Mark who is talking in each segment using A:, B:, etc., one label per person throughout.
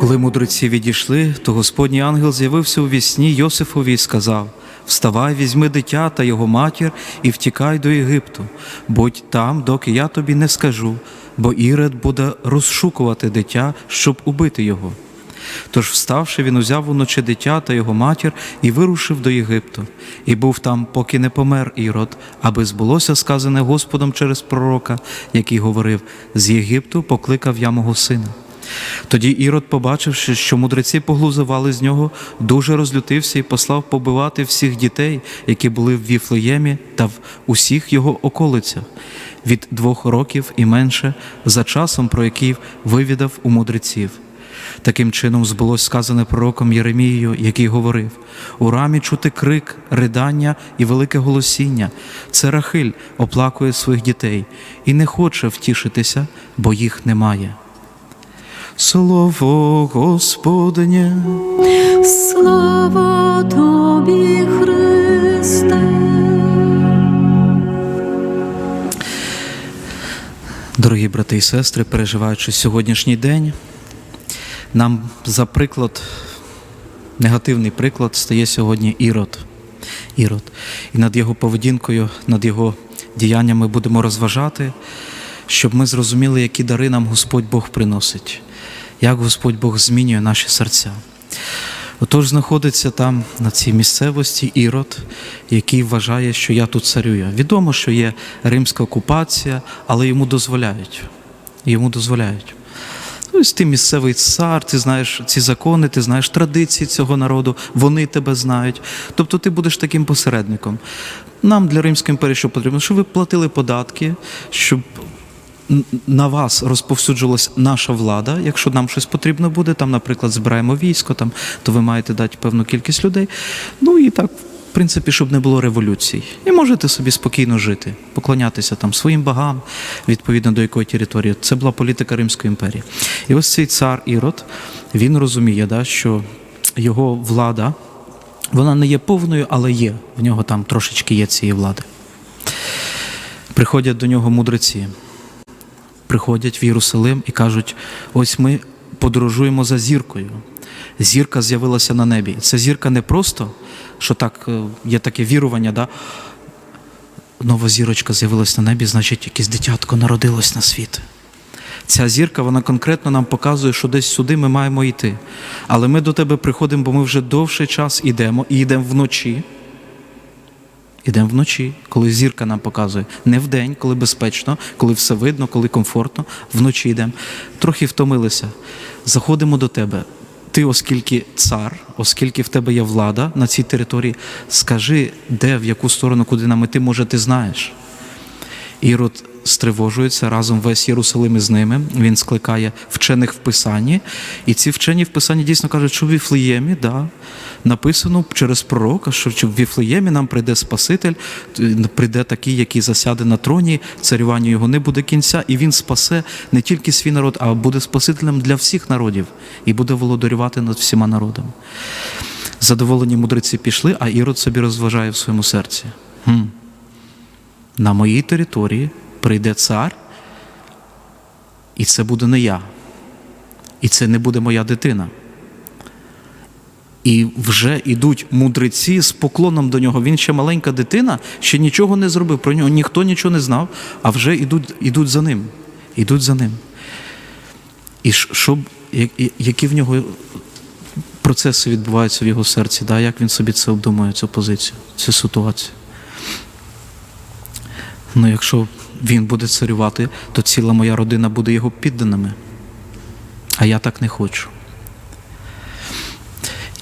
A: Коли мудреці відійшли, то Господній ангел з'явився у вісні Йосифові і сказав: Вставай, візьми дитя та його матір і втікай до Єгипту, будь там, доки я тобі не скажу, бо Ірод буде розшукувати дитя, щоб убити його. Тож, вставши, він узяв уночі дитя та його матір і вирушив до Єгипту, і був там, поки не помер Ірод, аби збулося сказане Господом через пророка, який говорив: з Єгипту покликав я мого сина. Тоді Ірод, побачивши, що мудреці поглузували з нього, дуже розлютився і послав побивати всіх дітей, які були в Віфлеємі та в усіх його околицях, від двох років і менше, за часом, про який вивідав у мудреців. Таким чином збулось сказане пророком Єремією, який говорив: у рамі чути крик, ридання і велике голосіння. Це Рахиль оплакує своїх дітей і не хоче втішитися, бо їх немає. Слово Господнє,
B: Слава тобі, Христе.
A: дорогі брати і сестри, переживаючи сьогоднішній день, нам за приклад, негативний приклад стає сьогодні Ірод. Ірод. І над його поведінкою, над його діяннями будемо розважати, щоб ми зрозуміли, які дари нам Господь Бог приносить, як Господь Бог змінює наші серця. Отож знаходиться там на цій місцевості Ірод, який вважає, що я тут царюю. Відомо, що є римська окупація, але йому дозволяють. Йому дозволяють. Ну, ти місцевий цар, ти знаєш ці закони, ти знаєш традиції цього народу, вони тебе знають. Тобто ти будеш таким посередником. Нам для Римської імперії що потрібно? Щоб ви платили податки, щоб на вас розповсюджувалась наша влада. Якщо нам щось потрібно буде, там, наприклад, збираємо військо, там, то ви маєте дати певну кількість людей. Ну і так, в принципі, щоб не було революцій. І можете собі спокійно жити, поклонятися там своїм богам, відповідно до якої території. Це була політика Римської імперії. І ось цей цар Ірод, він розуміє, да, що його влада, вона не є повною, але є. В нього там трошечки є цієї влади. Приходять до нього мудреці приходять в Єрусалим і кажуть: ось ми подорожуємо за зіркою. Зірка з'явилася на небі. Ця зірка не просто, що так е, є таке вірування, да? нова зірочка з'явилася на небі, значить, якесь дитятко народилось на світ. Ця зірка вона конкретно нам показує, що десь сюди ми маємо йти. Але ми до тебе приходимо, бо ми вже довший час йдемо і йдемо вночі. Ідемо вночі, коли зірка нам показує. Не вдень, коли безпечно, коли все видно, коли комфортно. Вночі йдемо. Трохи втомилися. Заходимо до тебе. Ти, оскільки цар, оскільки в тебе є влада на цій території, скажи, де, в яку сторону, куди нам іти, може, ти знаєш. Ірод стривожується разом весь Єрусалим із ними. Він скликає вчених в Писанні. І ці вчені в Писанні дійсно кажуть, що в Віфлеємі, да, написано через пророка, що в Віфлеємі нам прийде Спаситель, прийде такий, який засяде на троні, царювання його не буде кінця, і він спасе не тільки свій народ, а буде Спасителем для всіх народів і буде володарювати над всіма народами. Задоволені мудреці пішли, а Ірод собі розважає в своєму серці. Хм. На моїй території прийде цар, і це буде не я. І це не буде моя дитина. І вже йдуть мудреці з поклоном до нього. Він ще маленька дитина, ще нічого не зробив, про нього ніхто нічого не знав, а вже йдуть, йдуть за ним. Йдуть за ним. І щоб, які в нього процеси відбуваються в його серці, да? як він собі це обдумує, цю позицію, цю ситуацію. Ну, якщо він буде царювати, то ціла моя родина буде його підданими. А я так не хочу.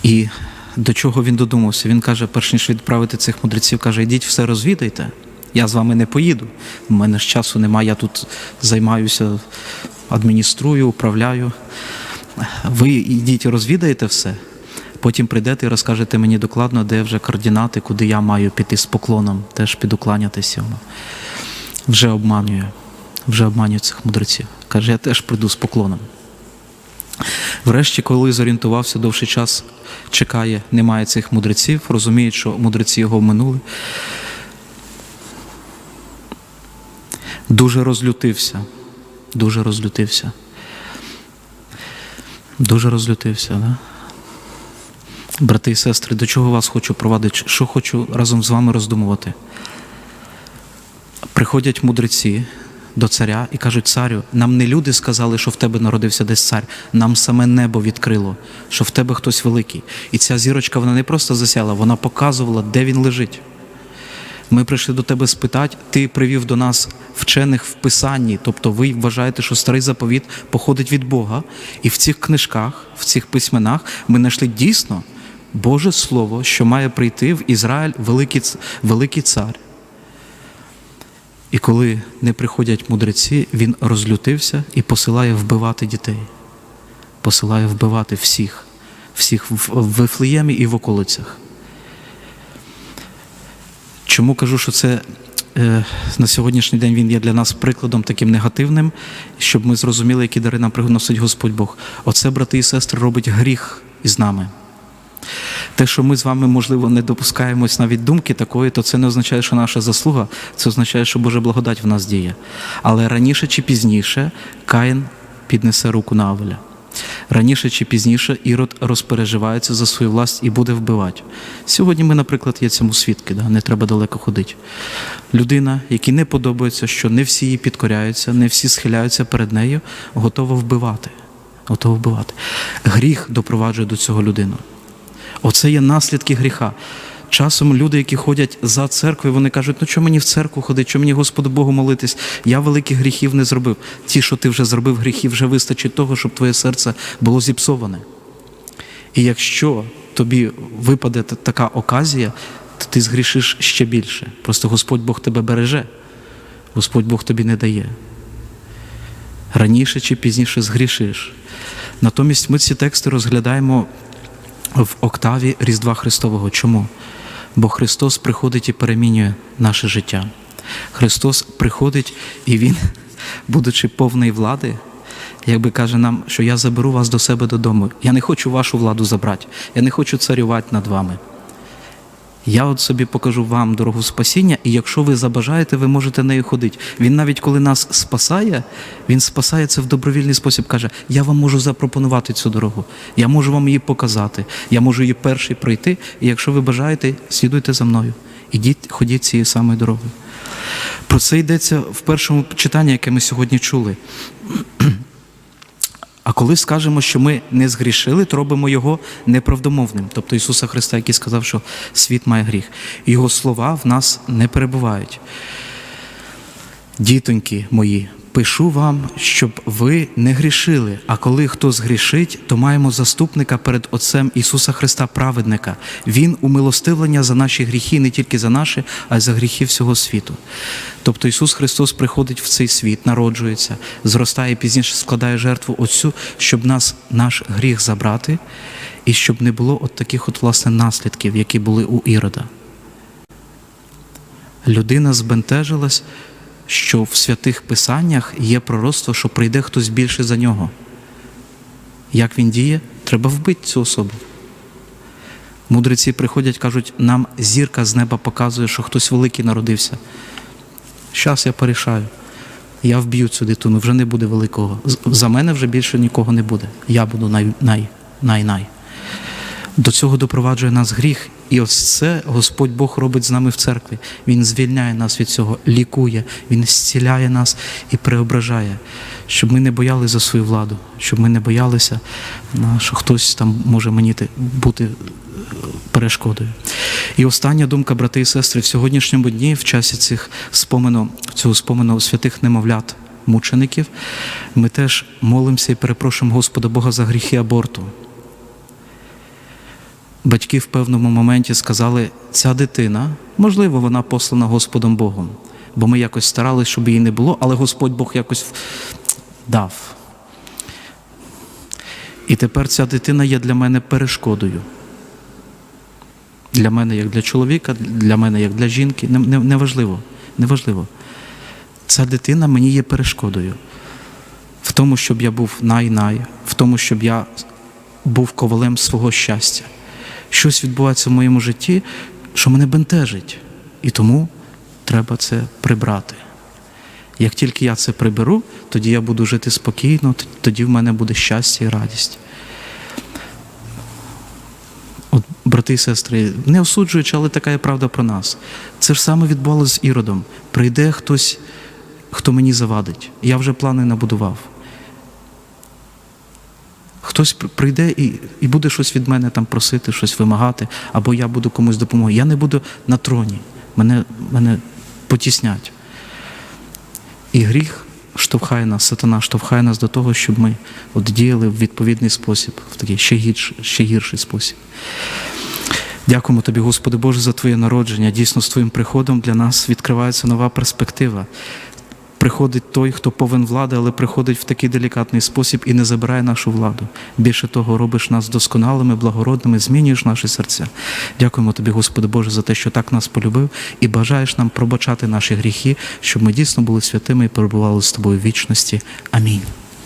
A: І до чого він додумався? Він каже, перш ніж відправити цих мудреців, каже, йдіть все розвідайте. Я з вами не поїду. У мене ж часу немає, я тут займаюся, адмініструю, управляю. Ви йдіть розвідаєте все. Потім прийдете і розкажете мені докладно, де вже координати, куди я маю піти з поклоном, теж підукланятися. Вже обманює, вже обманює цих мудреців. Каже, я теж прийду з поклоном. Врешті, коли зорієнтувався довший час, чекає, немає цих мудреців, розуміє, що мудреці його минули. Дуже розлютився, дуже розлютився. Дуже розлютився, да? Брати і сестри, до чого вас хочу провадити? Що хочу разом з вами роздумувати? Приходять мудреці до царя і кажуть: царю, нам не люди сказали, що в тебе народився десь цар, нам саме небо відкрило, що в тебе хтось великий. І ця зірочка вона не просто засяла, вона показувала, де він лежить. Ми прийшли до тебе спитати, ти привів до нас вчених в Писанні, тобто ви вважаєте, що старий заповіт походить від Бога, і в цих книжках, в цих письменах ми знайшли дійсно Боже Слово, що має прийти в Ізраїль великий, великий цар. І коли не приходять мудреці, він розлютився і посилає вбивати дітей, посилає вбивати всіх, всіх в Вифлеємі і в околицях. Чому кажу, що це е, на сьогоднішній день він є для нас прикладом таким негативним, щоб ми зрозуміли, які дари нам приносить Господь Бог. Оце, брати і сестри, робить гріх із нами. Те, що ми з вами, можливо, не допускаємось навіть думки такої, то це не означає, що наша заслуга, це означає, що Божа благодать в нас діє. Але раніше чи пізніше Каїн піднесе руку на Авеля. Раніше чи пізніше Ірод розпереживається за свою власть і буде вбивати. Сьогодні ми, наприклад, є цьому свідки, да? не треба далеко ходити. Людина, якій не подобається, що не всі їй підкоряються, не всі схиляються перед нею, готова вбивати. Готова вбивати. Гріх допроваджує до цього людину. Оце є наслідки гріха. Часом люди, які ходять за церквою, вони кажуть, ну що мені в церкву ходити, що мені Господу Богу молитись? Я великих гріхів не зробив. Ті, що ти вже зробив гріхів, вже вистачить того, щоб твоє серце було зіпсоване. І якщо тобі випаде така оказія, то ти згрішиш ще більше. Просто Господь Бог тебе береже, Господь Бог тобі не дає. Раніше чи пізніше згрішиш. Натомість ми ці тексти розглядаємо в октаві Різдва Христового. Чому? Бо Христос приходить і перемінює наше життя. Христос приходить і Він, будучи повний влади, якби каже нам, що я заберу вас до себе додому. Я не хочу вашу владу забрати, я не хочу царювати над вами. Я от собі покажу вам дорогу спасіння, і якщо ви забажаєте, ви можете нею ходити. Він навіть коли нас спасає, він спасає це в добровільний спосіб. Каже: Я вам можу запропонувати цю дорогу, я можу вам її показати, я можу її перший пройти. І якщо ви бажаєте, слідуйте за мною. Ідіть, ходіть цією самою дорогою. Про це йдеться в першому читанні, яке ми сьогодні чули. А коли скажемо, що ми не згрішили, то робимо його неправдомовним. Тобто Ісуса Христа, який сказав, що світ має гріх. Його слова в нас не перебувають. Дітоньки мої, пишу вам, щоб ви не грішили. А коли хто згрішить, то маємо заступника перед Отцем Ісуса Христа, праведника. Він умилостивлення за наші гріхи, не тільки за наші, а й за гріхи всього світу. Тобто Ісус Христос приходить в цей світ, народжується, зростає пізніше, складає жертву Отцю, щоб нас наш гріх забрати, і щоб не було от таких от власне наслідків, які були у Ірода. Людина збентежилась, що в святих писаннях є пророцтво, що прийде хтось більше за нього. Як він діє? Треба вбити цю особу. Мудреці приходять, кажуть, нам зірка з неба показує, що хтось великий народився. Щас я порішаю. Я вб'ю цю дитину, вже не буде великого. За мене вже більше нікого не буде. Я буду най, най, най, най. До цього допроваджує нас гріх. І ось це Господь Бог робить з нами в церкві. Він звільняє нас від цього, лікує, Він зціляє нас і преображає, щоб ми не боялися за свою владу, щоб ми не боялися, що хтось там може мені бути е, перешкодою. І остання думка, брати і сестри, в сьогоднішньому дні, в часі цих спомену, цього спомену святих немовлят, мучеників, ми теж молимося і перепрошуємо Господа Бога за гріхи аборту. Батьки в певному моменті сказали, ця дитина, можливо, вона послана Господом Богом, бо ми якось старалися, щоб її не було, але Господь Бог якось дав. І тепер ця дитина є для мене перешкодою. Для мене як для чоловіка, для мене як для жінки. Не- не- Неважливо. Неважливо. Ця дитина мені є перешкодою. В тому, щоб я був най-най, в тому, щоб я був ковалем свого щастя щось відбувається в моєму житті, що мене бентежить. І тому треба це прибрати. Як тільки я це приберу, тоді я буду жити спокійно, тоді в мене буде щастя і радість. От, Брати і сестри, не осуджуючи, але така є правда про нас. Це ж саме відбулося з Іродом. Прийде хтось, хто мені завадить. Я вже плани набудував. Хтось прийде і, і буде щось від мене там просити, щось вимагати, або я буду комусь допомогти. Я не буду на троні. Мене, мене потіснять. І гріх штовхає нас, сатана штовхає нас до того, щоб ми от діяли в відповідний спосіб, в такий ще гірший, ще гірший спосіб. Дякуємо тобі, Господи Боже, за Твоє народження. Дійсно, з Твоїм приходом для нас відкривається нова перспектива. Приходить той, хто повен влади, але приходить в такий делікатний спосіб і не забирає нашу владу. Більше того, робиш нас досконалими, благородними, змінюєш наші серця. Дякуємо тобі, Господи Боже, за те, що так нас полюбив, і бажаєш нам пробачати наші гріхи, щоб ми дійсно були святими і перебували з тобою в вічності. Амінь.